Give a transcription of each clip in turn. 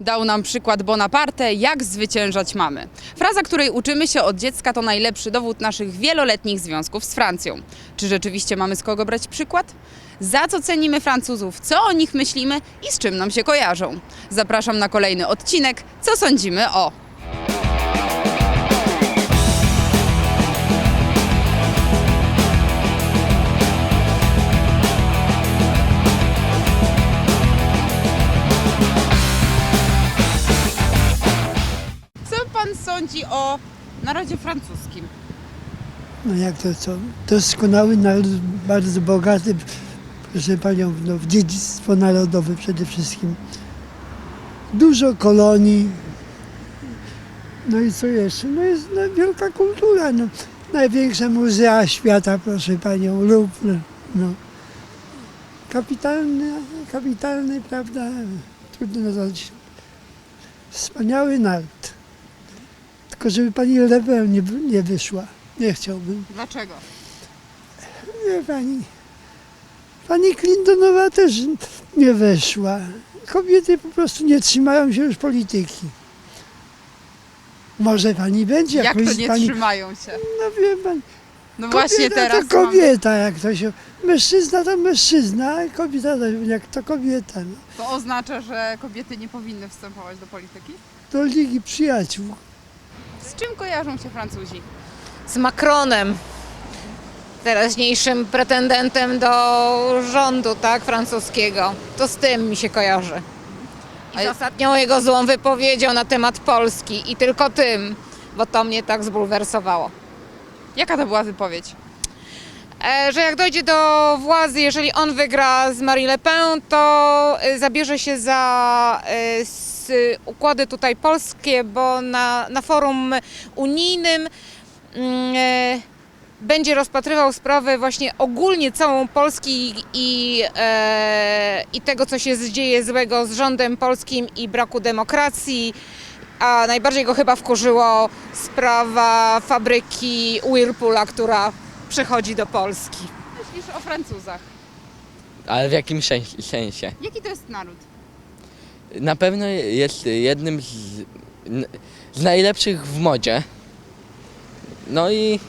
Dał nam przykład Bonaparte, jak zwyciężać mamy. Fraza, której uczymy się od dziecka, to najlepszy dowód naszych wieloletnich związków z Francją. Czy rzeczywiście mamy z kogo brać przykład? Za co cenimy Francuzów, co o nich myślimy i z czym nam się kojarzą? Zapraszam na kolejny odcinek. Co sądzimy o narodzie francuskim? No jak to co? Doskonały naród, bardzo bogaty, proszę panią, no, w dziedzictwo narodowe przede wszystkim. Dużo kolonii. No i co jeszcze? No jest no, wielka kultura. No. Największe muzea świata, proszę panią, Louvre. No. Kapitalny, kapitalny, prawda? Trudno nazwać. Wspaniały naród. Tylko żeby pani Le Pen nie, nie wyszła. Nie chciałbym. Dlaczego? Nie pani. Pani Clintonowa też nie weszła. Kobiety po prostu nie trzymają się już polityki. Może pani będzie Jak to nie pani. trzymają się? No wie pani. No właśnie kobieta teraz to kobieta, jak to się. Mężczyzna to mężczyzna, a kobieta to jak to kobieta. No. To oznacza, że kobiety nie powinny wstępować do polityki? Do Ligi Przyjaciół. Z czym kojarzą się Francuzi? z Macronem, teraźniejszym pretendentem do rządu, tak, francuskiego. To z tym mi się kojarzy. I z ostatnią jego złą wypowiedzią na temat Polski i tylko tym, bo to mnie tak zbulwersowało. Jaka to była wypowiedź? E, że jak dojdzie do władzy, jeżeli on wygra z Marie Le Pen, to e, zabierze się za e, układy tutaj polskie, bo na, na forum unijnym mm, e, będzie rozpatrywał sprawę właśnie ogólnie całą Polski i, e, i tego, co się dzieje złego z rządem polskim i braku demokracji. A najbardziej go chyba wkurzyło sprawa fabryki Whirlpoola, która przychodzi do Polski. Myślisz o Francuzach. Ale w jakim sens- sensie? Jaki to jest naród? Na pewno jest jednym z, z najlepszych w modzie. No i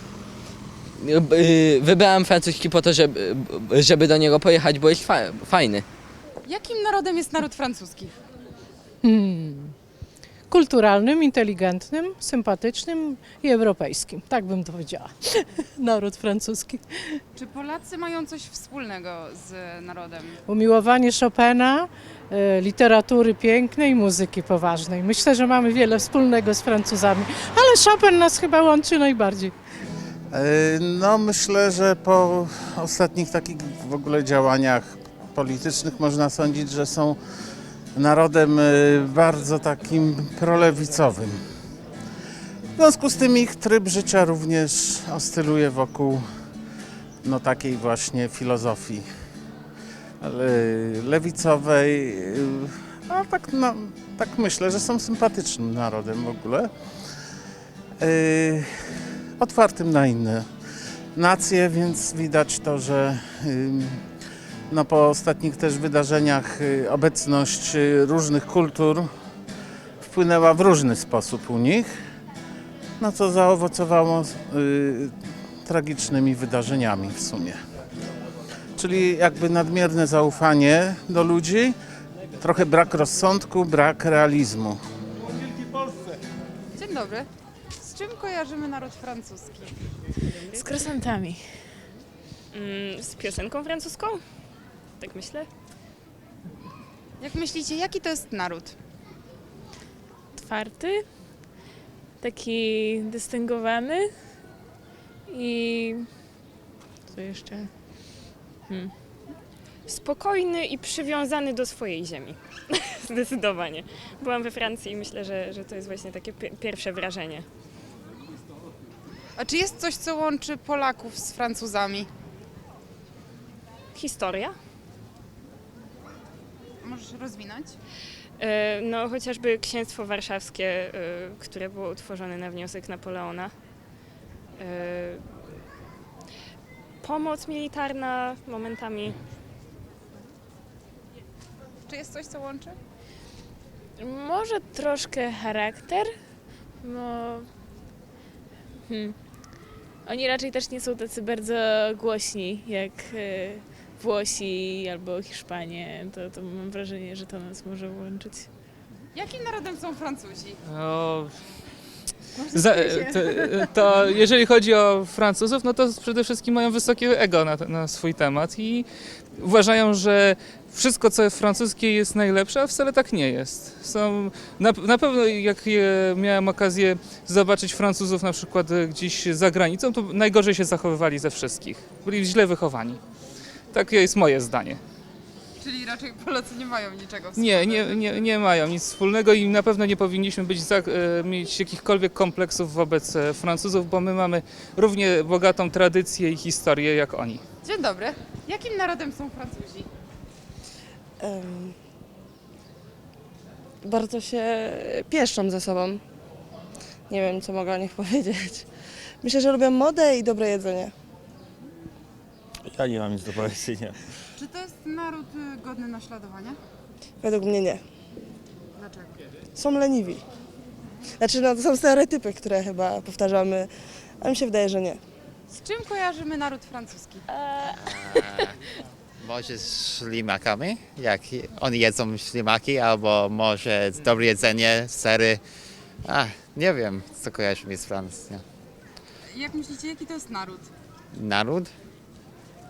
y, wybrałem francuski po to, żeby, żeby do niego pojechać, bo jest fa fajny. Jakim narodem jest naród francuski? Kulturalnym, inteligentnym, sympatycznym i europejskim. Tak bym to powiedziała. Naród francuski. Czy Polacy mają coś wspólnego z narodem? Umiłowanie Chopina, e, literatury pięknej, muzyki poważnej. Myślę, że mamy wiele wspólnego z Francuzami, ale Chopin nas chyba łączy najbardziej. E, No myślę, że po ostatnich takich w ogóle działaniach politycznych można sądzić, że są narodem e, bardzo takim prolewicowym. W związku z tym ich tryb życia również oscyluje wokół no, takiej właśnie filozofii le- lewicowej. e, A tak, no, tak myślę, że są sympatycznym narodem w ogóle. E, otwartym na inne nacje, więc widać to, że no, po ostatnich też wydarzeniach y, obecność y, różnych kultur wpłynęła w różny sposób u nich, no co zaowocowało y, tragicznymi wydarzeniami w sumie. Czyli jakby nadmierne zaufanie do ludzi, trochę brak rozsądku, brak realizmu. Dzień dobry. Z czym kojarzymy naród francuski? Z krosantami. Mm, z piosenką francuską? Tak myślę. Jak myślicie, jaki to jest naród? Twardy, taki dystyngowany i co jeszcze? Hmm. Spokojny i przywiązany do swojej ziemi. Zdecydowanie. Byłam we Francji i myślę, że, że to jest właśnie takie pi- pierwsze wrażenie. A czy jest coś, co łączy Polaków z Francuzami? Historia? Możesz rozwinąć? E, No, chociażby księstwo warszawskie, e, które było utworzone na wniosek Napoleona. E, Pomoc militarna momentami. Czy jest coś, co łączy? Może troszkę charakter, bo hmm. oni raczej też nie są tacy bardzo głośni jak Włosi albo Hiszpanie. To, to mam wrażenie, że to nas może łączyć. Jakim narodem są Francuzi? O, za, to, to jeżeli chodzi o Francuzów, no to przede wszystkim mają wysokie ego na, na swój temat i uważają, że wszystko, co jest francuskie jest najlepsze, a wcale tak nie jest. Są, na, na pewno jak je, miałem okazję zobaczyć Francuzów na przykład gdzieś za granicą, to najgorzej się zachowywali ze wszystkich. Byli źle wychowani. Takie jest moje zdanie. Czyli raczej Polacy nie mają niczego Nie, nie, nie, nie mają nic wspólnego i na pewno nie powinniśmy być za, e, mieć jakichkolwiek kompleksów wobec e, Francuzów, bo my mamy równie bogatą tradycję i historię jak oni. Dzień dobry. Jakim narodem są Francuzi? Em, bardzo się pieszczą ze sobą. Nie wiem, co mogę o nich powiedzieć. Myślę, że lubią modę i dobre jedzenie. Ja nie mam nic do powiedzenia. Czy to jest naród y, godny naśladowania? Według mnie nie. Dlaczego? Są leniwi. Znaczy, no to są stereotypy, które chyba powtarzamy, a mi się wydaje, że nie. Z czym kojarzymy naród francuski? Może z ślimakami, jak oni jedzą ślimaki, albo może dobre jedzenie, sery. A, nie wiem, co kojarzy mi z Francją. Jak myślicie, jaki to jest naród? Naród?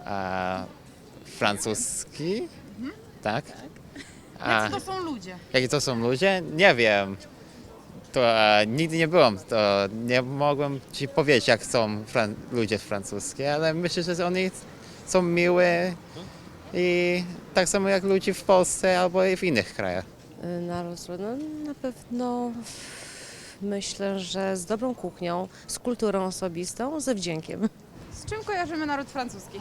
A, francuski? Tak. A, Jacy to są ludzie? jakie to są ludzie? Nie wiem. To e, nigdy nie byłem, to nie mogłem ci powiedzieć, jak są fran- ludzie francuskie, ale myślę, że oni są miły i tak samo jak ludzie w Polsce albo i w innych krajach. Y, Naród, no na pewno myślę, że z dobrą kuchnią, z kulturą osobistą, ze wdziękiem. Z czym kojarzymy naród francuski?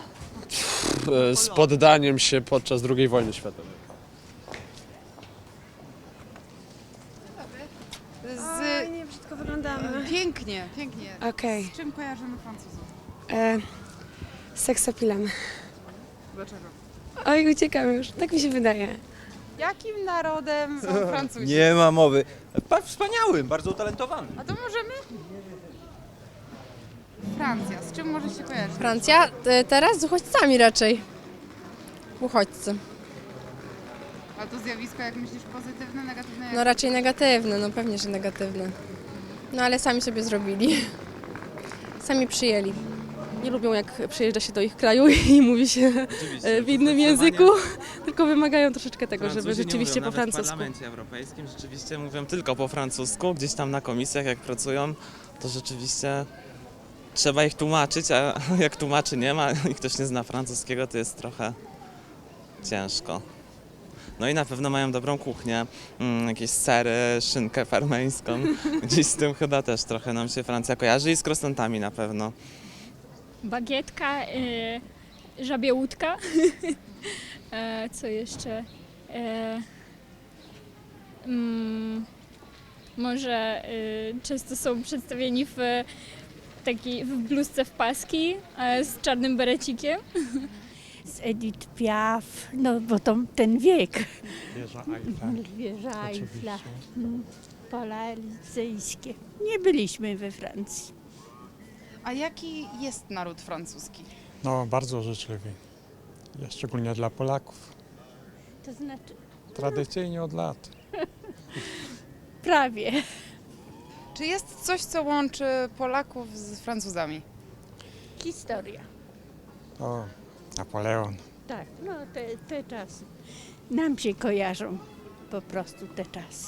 Z poddaniem się podczas II wojny światowej. Z... nie, brzydko wyglądamy. Pięknie, pięknie. Okej. Z czym kojarzymy Francuzów? Okay. Seksapilem. Dlaczego? Oj, uciekam już. Tak mi się wydaje. Jakim narodem są Francuzi? Nie ma mowy. Pa, wspaniałym, bardzo utalentowanym. A to możemy? Francja. Z czym może się kojarzyć? Francja teraz z uchodźcami raczej. Uchodźcy. A to zjawisko, jak myślisz, pozytywne, negatywne? Jak... No raczej negatywne, no pewnie, że negatywne. No ale sami sobie zrobili. Sami przyjęli. Nie lubią jak przyjeżdża się do ich kraju i mówi się e, w innym języku, tylko wymagają troszeczkę tego, żeby rzeczywiście po W francusku. Parlamencie Europejskim rzeczywiście mówią tylko po francusku, gdzieś tam na komisjach jak pracują, to rzeczywiście trzeba ich tłumaczyć, a jak tłumaczy nie ma i ktoś nie zna francuskiego, to jest trochę ciężko. No i na pewno mają dobrą kuchnię, mm, jakieś sery, szynkę parmeńską. Gdzieś z tym chyba też trochę nam się Francja kojarzy i z krosantami na pewno. Bagietka, y, żabie łódka. e, co jeszcze? E, mm, może y, często są przedstawieni w takiej w bluzce w paski e, z czarnym berecikiem. Z Edith Piaf, no bo to ten wiek. Wieża Eiffla. Wieża Eiffla, mm, pola elizyjskie. Nie byliśmy we Francji. A jaki jest naród francuski? No, bardzo życzliwy. Szczególnie dla Polaków. To znaczy Tradycyjnie od lat. prawie. Czy jest coś, co łączy Polaków z Francuzami? Historia. O, Napoleon. Tak, no te, te czasy. Nam się kojarzą po prostu te czasy.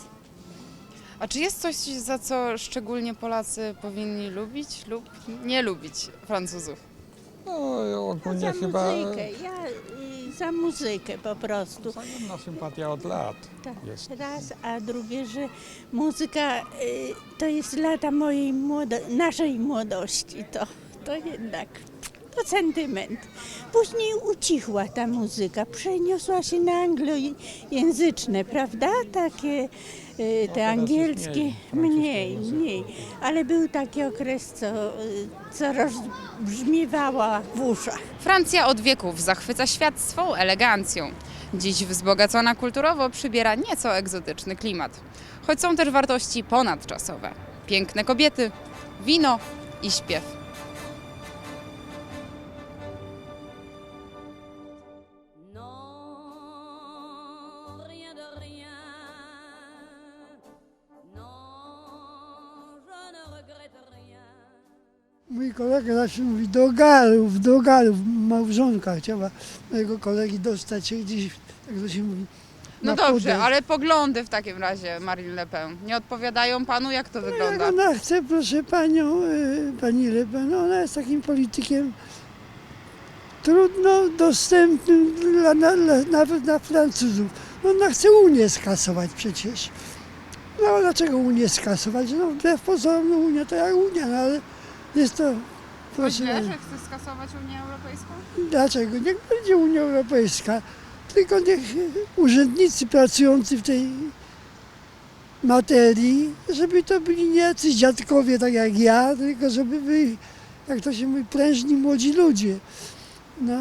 A czy jest coś, za co szczególnie Polacy powinni lubić lub nie lubić Francuzów? No, ogólnie za chyba muzykę, ja y, za muzykę po prostu. wzajemna sympatia od lat Tak, jest. raz, a drugie, że muzyka y, to jest lata mojej młodo- naszej młodości, to, to jednak to sentyment. Później ucichła ta muzyka, przeniosła się na anglojęzyczne, prawda? Takie y, te angielskie, mniej mniej. Ale był taki okres, co, y, co rozbrzmiewała w uszach. Francja od wieków zachwyca świat swą elegancją. Dziś wzbogacona kulturowo przybiera nieco egzotyczny klimat. Choć są też wartości ponadczasowe. Piękne kobiety, wino i śpiew. Mój kolega zawsze mówi do galów, do galów. Małżonka chciała mojego kolegi dostać się gdzieś, jak to się mówi. No na dobrze, podest. ale poglądy w takim razie Marine Le Pen nie odpowiadają panu, jak to Jak wygląda? ona chce, proszę panią, y, pani Le Pen, ona jest takim politykiem trudno dostępnym dla, na, dla, nawet dla Francuzów. No ona chce Unię skasować przecież. No dlaczego Unię skasować? No wbrew pozorom no, Unia to jak Unia, no ale jest to... To źle, że chce skasować Unię Europejską? dlaczego? Niech będzie Unia Europejska, tylko niech urzędnicy pracujący w tej materii, żeby to byli nie jacyś dziadkowie tak jak ja, tylko żeby byli, jak to się mówi, prężni młodzi ludzie. No,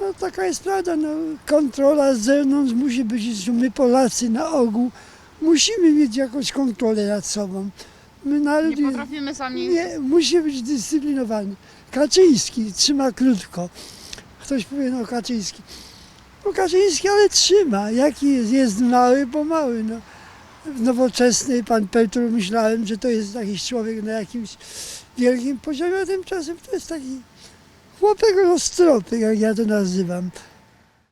no taka jest prawda, no, kontrola z zewnątrz musi być, że my Polacy na ogół musimy mieć jakąś kontrolę nad sobą. My naród Nie jest- potrafimy sami... nie, musi być dyscyplinowany. Kaczyński trzyma krótko. Ktoś powie, no Kaczyński. No Kaczyński, ale trzyma. Jaki jest? Jest mały, bo mały. No. Nowoczesny pan Petru myślałem, że to jest jakiś człowiek na jakimś wielkim poziomie, a tymczasem to jest taki chłopek roztropy, jak ja to nazywam.